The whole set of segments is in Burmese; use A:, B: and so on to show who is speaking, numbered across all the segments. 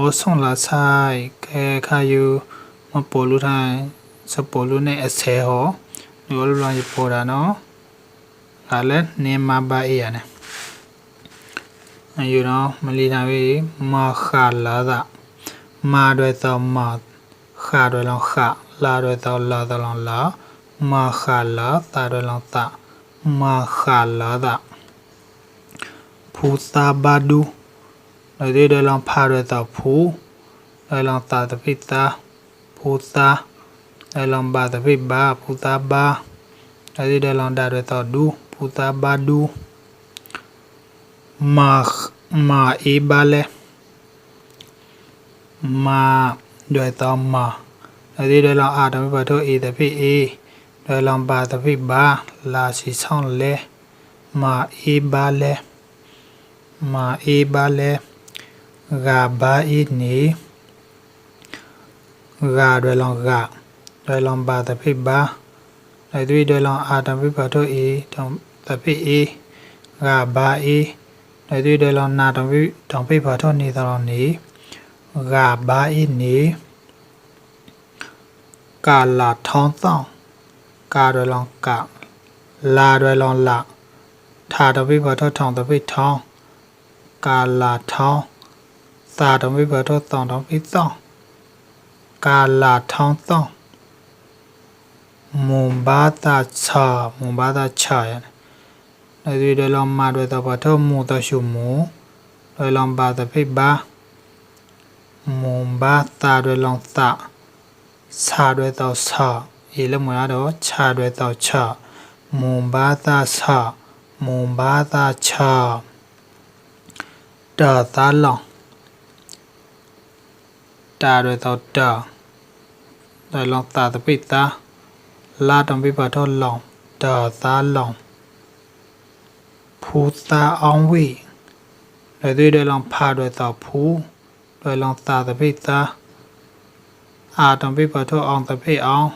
A: ဩဆုံးလာဆိုင်ခဲခါယူမပေါ်လူထိုင်စပေါ်လူနဲ့အဆဲဟောဒီလိုလိုရပေါ်တာနော်ဒါလည်းနေမပါအေးရနဲ့အယူနော်မလီနာဝေးမခါလာတာမာတွေတော့မခါတွေလောခလာတွေတော့လာတော့လာမခါလာတာတွေလောတာမခါလာတာဖူစာဘာဒူ ဒီတွေလောဖာတွေတော့ဖူတွေလောတာတပိတာဖူစာတွေလောဘာတပိဘာဖူစာဘာဒီတွေလောတာတွေတော့ဒူဖူစာဘာဒူမာမာအေဘာလေမာတွေတော့မာဒီတွေလောအာတပိဘာတို့အေတပိအေတွေလောဘာတပိဘာလာစီဆောင်လေမာအေဘာလေမာအေဘာလေ ဂါဘာအီနီဂါတွေလောဂါတွေလောဘာတပိဘာတွေတွေတွေလောအာတပိဘာတို့အေတောတပိအေဂါဘာအေတွေတွေတွေလောနာတောပိတောပိဘာတို့နေတော်နေဂါဘာအီနီကာလာထောင်းဆောင်ကာတွေလောကလာတွေလောလာထာတပိဘာတို့ထောင်းတပိထောင်းကာလာထောင်း သာတမိဘတော်တောင်းတောင်းပြီးတောင်းကာလာထောင်းတောင်းမွန်ဘာတာချာမွန်ဘာတာချာရနေဒီဒလောမာတွေတော့ဘာတော့မူတော့ရှုမူတွေလောဘာတဖိဘာမွန်ဘာတာတွေလောတာစာတွေတော့စာအေလမရတော့ခြာတွေတော့ခြာမွန်ဘာတာစာမွန်ဘာတာခြာတာတာလောင် တာရတော့တာဒါလောင်တာတပိတာလာတံပိပါတော့လောင်တာသာလောင်ဖူတာအောင်ဝေလေတွေတွေလောင်ဖာတွေတော့ဖူတွေလောင်တာတပိတာအာတံပိပါတော့အောင်တပိအောင်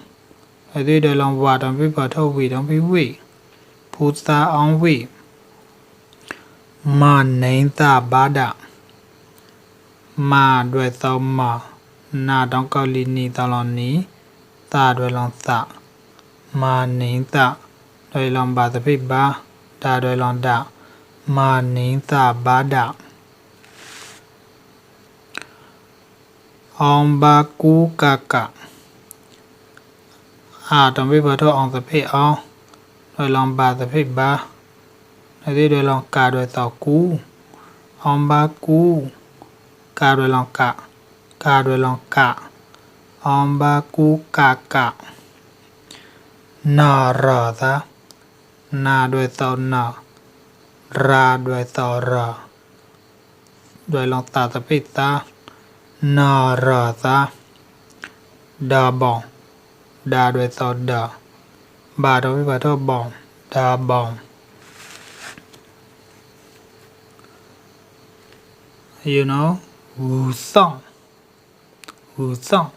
A: လေတွေတွေလောင်ဝါတံပိပါတော့ဝေတံပိဝေဖူတာအောင်ဝေမနိုင်တာဘာဒမာတွေတော့မာ နာတောင်းကောက်လီနီတောင်းလောင်နီတာတွေလောင်သမာနိန်တတွေလောင်ပါသပိဘာတာတွေလောင်တမာနိန်တဘာဒအောင်ဘာကူကကအာတံပိဘတော်အောင်သပိအောင်တွေလောင်ပါသပိဘာတွေတွေလောင်ကာတွေတော့ကူအောင်ဘာကူကာတွေလောင်က กาโดยลองกะอมบากูกากะนอรอซะนด้วยเสานอราโดยเสารด้วยลองตาตะพิตานอรอซะดาบองดาโดยเสาดาบาโดยวิบัตบองดาบองยูโน่วูซอง ဝူဆောင်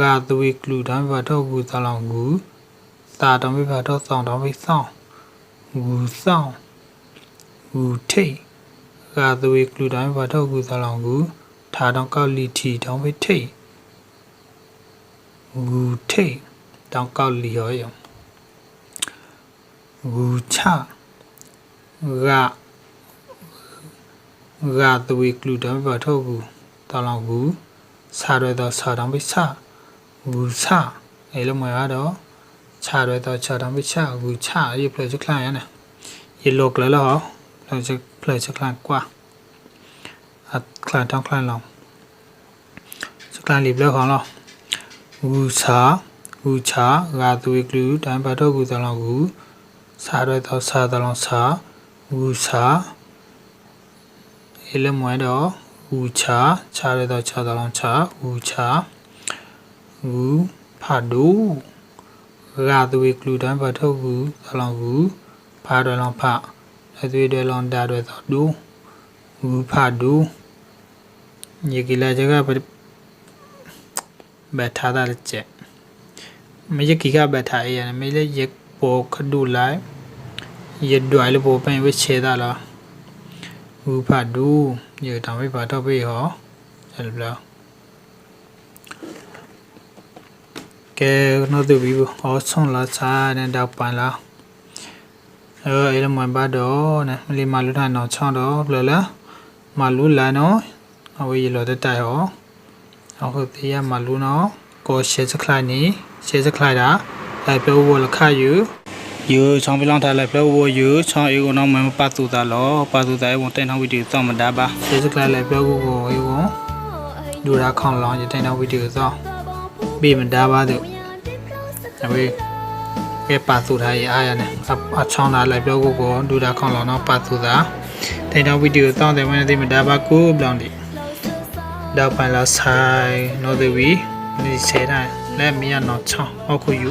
A: ဂါသွေကလူတိုင်းဘာတော့ဝူဆောင်လောင်ဝူသာတော်မိဘာတော့ဆောင်တော်မိဆောင်ဝူဆောင်ဝူထိတ်ဂါသွေကလူတိုင်းဘာတော့ဝူဆောင်လောင်ဝူထာတော်ကောက်လီထီတော်မိထိတ်ဝူထိတ်တောင်ကောက်လီရောယံဝူချဂါဂါသွေကလူတော်ဘာတော့ဝူတော်လောင်ဝူ စာရတော့စာတော်မိဆဝူဆအဲလိုမျိုးရတော့ခြာရတော့ခြာတော့မိချဝူချရေပလက်ချခလိုင်းရနေရေလောကလလောပလက်ချပလက်ချခလိုင်းကွာအခလိုင်းတောင်းခလိုင်းလောစခလိုင်းလီပလက်ခေါင်လောဝူစာဝူချဂါသွေကလူတန်ဘတ်တော့ကူတလောဝူစာရတော့စာတလောစာဝူစာအဲလိုမျိုးတော့ ဝူချချရတော့ချတလောချဝူချဝူဖာဒူရာသွေကလူတန်းဘတ်ထုတ်ကူသလောင်ကူဖာတော်လောင်ဖအသွေတော်လောင်တာတော်သောဒူဝူဖာဒူယေကီလာကြကဘတ်ထားတာချက်မယကီကဘတ်ထားရရမေလေယက်ပေါ်ခဒူလိုက်ယက်ဒွိုင်လပေါ်ပင်ဝချေတာလားဝူဖာဒူ ယေတောင်ဝိပါတော့ပေဟောအဲ့လိုပြောကဲနော်သူပြီးဘောအော်ဆုံးလာစားတဲ့တော့ပန်လာအဲအဲ့လိုမှန်ပါတော့နဲ့မလီမာလူထားတော့ချောင်းတော့ဘယ်လဲမာလူလာနော်အဝေးရလို့တဲ့တိုင်ဟောအခုတရားမာလူနော်ကိုရှေစခလိုက် ယူယူချောင်းပလောင်းထားလိုက်ပြောဖို့ယူချောင်းအေကိုတော့မမပတ်သူတာလောပတ်သူတာဘုံတင်ထောင်းဝီဒီယိုတော့မတာပါရှေစခလိုက်လိုက်ပြောဖို့ကိုအေကိုဒူရာခေါင်လောင်းရတင်ထောင်းဝီဒီယိုတော့ပြီးမတာပါသူအဝေးကဲပတ်သူထားရအားရနဲ့အချောင်းလာလိုက်ပြောဖို့ကိုဒူရာခေါင်လောင်းတော့ပတ်သူတာတင်ထောင်းဝီဒီယိုတော့တယ်ဝင်နေမတာပါကိုဘလောင်းဒီတော့ပိုင်လာဆိုင်နော်ဒီဝီဒီဆဲတိုင်းလက်မရတော့ချောင်းဟုတ်ခုယူ